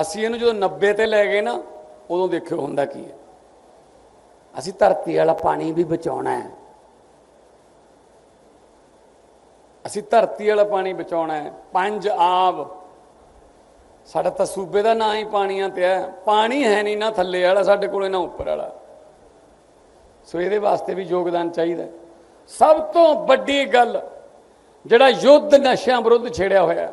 ਅਸੀਂ ਇਹਨੂੰ ਜਦੋਂ 90 ਤੇ ਲੈ ਗਏ ਨਾ, ਉਦੋਂ ਦੇਖਿਓ ਹੁੰਦਾ ਕੀ ਹੈ। ਅਸੀਂ ਧਰਤੀ ਵਾਲਾ ਪਾਣੀ ਵੀ ਬਚਾਉਣਾ ਹੈ। ਅਸੀਂ ਧਰਤੀ ਵਾਲਾ ਪਾਣੀ ਬਚਾਉਣਾ ਹੈ। ਪੰਜ ਆਬ। ਸਾਡਾ ਤਾਂ ਸੂਬੇ ਦਾ ਨਾਂ ਹੀ ਪਾਣੀਆਂ ਤੇ ਹੈ। ਪਾਣੀ ਹੈ ਨਹੀਂ ਨਾ ਥੱਲੇ ਵਾਲਾ, ਸਾਡੇ ਕੋਲੇ ਨਾ ਉੱਪਰ ਵਾਲਾ। ਸੋ ਇਹਦੇ ਵਾਸਤੇ ਵੀ ਯੋਗਦਾਨ ਚਾਹੀਦਾ ਸਭ ਤੋਂ ਵੱਡੀ ਗੱਲ, ਜਿਹੜਾ ਯੁੱਧ ਨਸ਼ਿਆਂ ਵਿਰੁੱਧ ਛੇੜਿਆ ਹੋਇਆ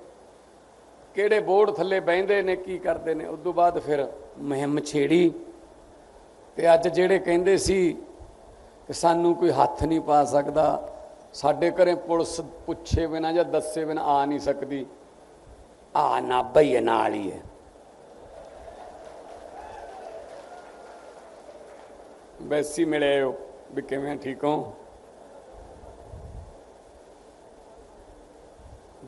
ਕਿਹੜੇ ਬੋਰਡ ਥੱਲੇ ਬਹਿੰਦੇ ਨੇ, ਕੀ ਕਰਦੇ ਨੇ। ਉਸ ਤੋਂ ਬਾਅਦ ਫਿਰ ਮੁਹਿੰਮ ਛੇੜੀ ਤੇ ਅੱਜ ਜਿਹੜੇ ਕਹਿੰਦੇ ਸੀ ਕਿ ਸਾਨੂੰ ਕੋਈ ਹੱਥ ਨਹੀਂ ਪਾ ਸਕਦਾ, ਸਾਡੇ ਘਰੇ ਪੁਲਿਸ ਪੁੱਛੇ ਬਿਨਾ ਜਾਂ ਦੱਸੇ ਬਿਨਾ ਆ ਨਹੀਂ ਸਕਦੀ। ਆ ਨਾ ਬਈ ਨਾਲ ਹੀ ਹੈ ਵੈਸੀ ਮਿਲੇ ਹੋ ਵੀ ਕਿਵੇਂ ਠੀਕ ਹੋ?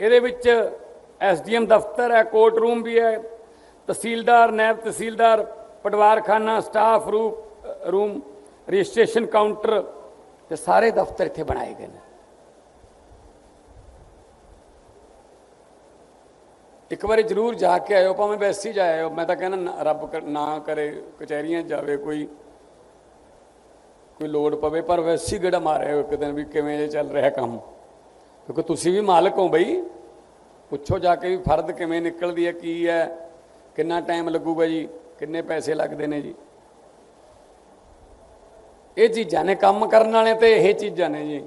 ਇਹਦੇ ਵਿੱਚ ਐਸਡੀਐਮ ਦਫ਼ਤਰ ਹੈ ਕੋਰਟ ਰੂਮ ਵੀ ਹੈ, ਤਹਿਸੀਲਦਾਰ ਨਾਇਬ ਤਹਿਸੀਲਦਾਰ, ਪਟਵਾਰਖਾਨਾ staff room room registration counter ਤੇ ਸਾਰੇ ਦਫ਼ਤਰ ਇੱਥੇ ਬਣਾਏ ਗਏ ਨੇ। ਇੱਕ ਵਾਰੀ ਜ਼ਰੂਰ ਜਾ ਕੇ ਆਇਓ, ਭਾਵੇਂ ਵੈਸੇ ਹੀ ਜਾ ਆਇਓ। ਮੈਂ ਤਾਂ ਕਹਿੰਦਾ ਨਾ- ਰੱਬ ਨਾ ਕਰੇ, ਕਚਹਿਰੀਆਂ ਜਾਵੇ ਕੋਈ ਕੋਈ ਲੋੜ ਪਵੇ, ਪਰ ਵੈਸੇ ਹੀ ਗੜਾ ਮਾਰਿਓ ਇੱਕ ਦਿਨ ਵੀ ਕਿਵੇਂ ਇਹ ਚੱਲ ਰਿਹਾ ਕੰਮ। ਕਿਉਂਕਿ ਤੁਸੀਂ ਵੀ ਮਾਲਕ ਹੋ ਬਈ। ਪੁੱਛੋ ਜਾ ਕੇ ਵੀ ਫਰਦ ਕਿਵੇਂ ਨਿਕਲਦੀ ਹੈ, ਕੀ ਹੈ, ਕਿੰਨਾ ਟਾਈਮ ਲੱਗੂਗਾ ਜੀ, ਕਿੰਨੇ ਪੈਸੇ ਲੱਗਦੇ ਨੇ ਜੀ। ਇਹ ਚੀਜ਼ਾਂ ਨੇ, ਕੰਮ ਕਰਨ ਵਾਲੇ ਤੇ ਇਹ ਚੀਜ਼ਾਂ ਨੇ ਜੀ।